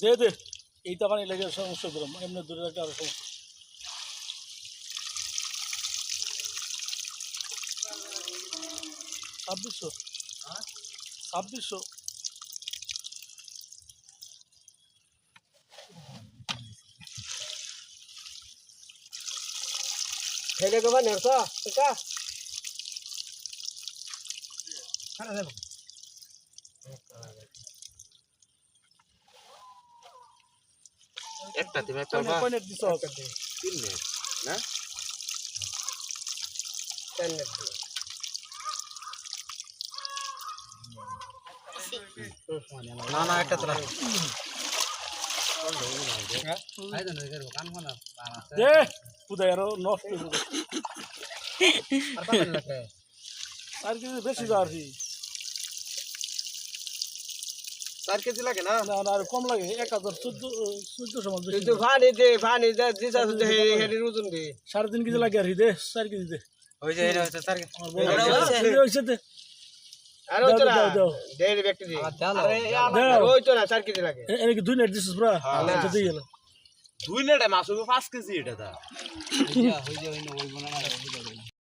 দে দে এইটা মানে লেগে সমস্যা করলাম এমনি দূরে রাখলে আরও সমস্যা। ছাব্বিশশো? ছাব্বিশশো? খেলে গোবা কা খানা দেব একটা তুমি একটা কয়নে কয়নে তিন মিনিট না? তেন নেব না না একটা তোরা আরও নষ্ট যাবে। আর কিছু বেশি যা আর কি চার কেজি লাগে না? না না আর কম লাগে এক হাজার চোদ্দ চোদ্দশো কিন্তু পানি দে পানি দে তো হে হেডি রুজুন দে। সাড়ে তিন কেজি লাগে আর দে চার কেজি দে। ওই যে এটা হচ্ছে চার কেজি। আমার বড় এটা হয়েছে? দে। আর ওই তো না দাও, দাও। ব্যক্তি দে আরে ওই তো না 4 কেজি লাগে। এ- কি দুই নেট দিছিস পুরা? আচ্ছা দিয়ে গেল দুই নেটে মাছ হবে পাঁচ কেজি এটা দা